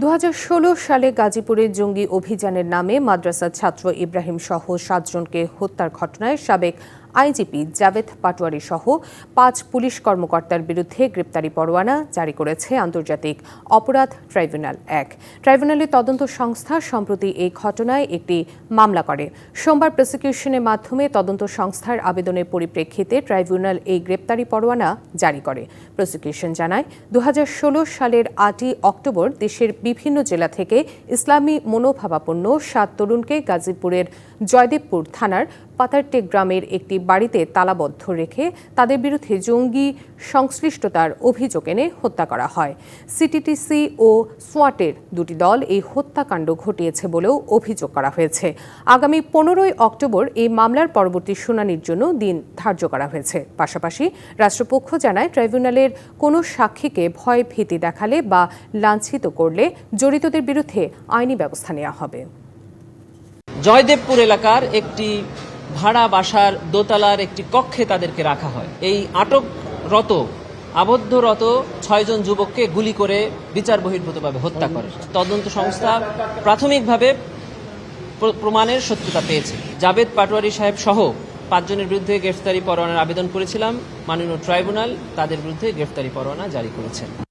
দু হাজার ষোলো সালে গাজীপুরে জঙ্গি অভিযানের নামে মাদ্রাসা ছাত্র ইব্রাহিম সহ সাতজনকে হত্যার ঘটনায় সাবেক আইজিপি জাভেদ পাটোয়ারি সহ পাঁচ পুলিশ কর্মকর্তার বিরুদ্ধে গ্রেপ্তারি পরোয়ানা জারি করেছে আন্তর্জাতিক অপরাধ ট্রাইব্যুনাল এক। ট্রাইব্যুনালের তদন্ত সংস্থা সম্প্রতি এই ঘটনায় একটি মামলা করে। সোমবার প্রসিকিউশনের মাধ্যমে তদন্ত সংস্থার আবেদনের পরিপ্রেক্ষিতে ট্রাইব্যুনাল এই গ্রেপ্তারি পরোয়ানা জারি করে। প্রসিকিউশন জানায় দু হাজার ষোলো সালের আটই অক্টোবর দেশের বিভিন্ন জেলা থেকে ইসলামী মনোভাবাপন্ন সাত তরুণকে গাজীপুরের জয়দেবপুর থানার পাতারটেক গ্রামের একটি বাড়িতে তালাবদ্ধ রেখে তাদের বিরুদ্ধে জঙ্গি সংশ্লিষ্টতার অভিযোগ এনে হত্যা করা হয়। সিটিটিসি ও সোয়াটের দুটি দল এই হত্যাকাণ্ড ঘটিয়েছে বলেও অভিযোগ করা হয়েছে। আগামী পনেরোই অক্টোবর এই মামলার পরবর্তী শুনানির জন্য দিন ধার্য করা হয়েছে। পাশাপাশি রাষ্ট্রপক্ষ জানায়, ট্রাইব্যুনালের কোনো সাক্ষীকে ভয় ভীতি দেখালে বা লাঞ্ছিত করলে জড়িতদের বিরুদ্ধে আইনি ব্যবস্থা নেওয়া হবে। জয়দেবপুর এলাকার একটি ভাড়া বাসার দোতলার একটি কক্ষে তাদেরকে রাখা হয়। এই আটকরত, আবদ্ধরত ছয়জন যুবককে গুলি করে বিচার বহির্ভূতভাবে হত্যা করে। তদন্ত সংস্থা প্রাথমিকভাবে প্রমাণের সত্যতা পেয়েছে। জাবেদ পাটোয়ারি সাহেব সহ পাঁচজনের বিরুদ্ধে গ্রেফতারি পরোয়ানার আবেদন করেছিলাম। মাননীয় ট্রাইব্যুনাল তাদের বিরুদ্ধে গ্রেফতারি পরোয়ানা জারি করেছেন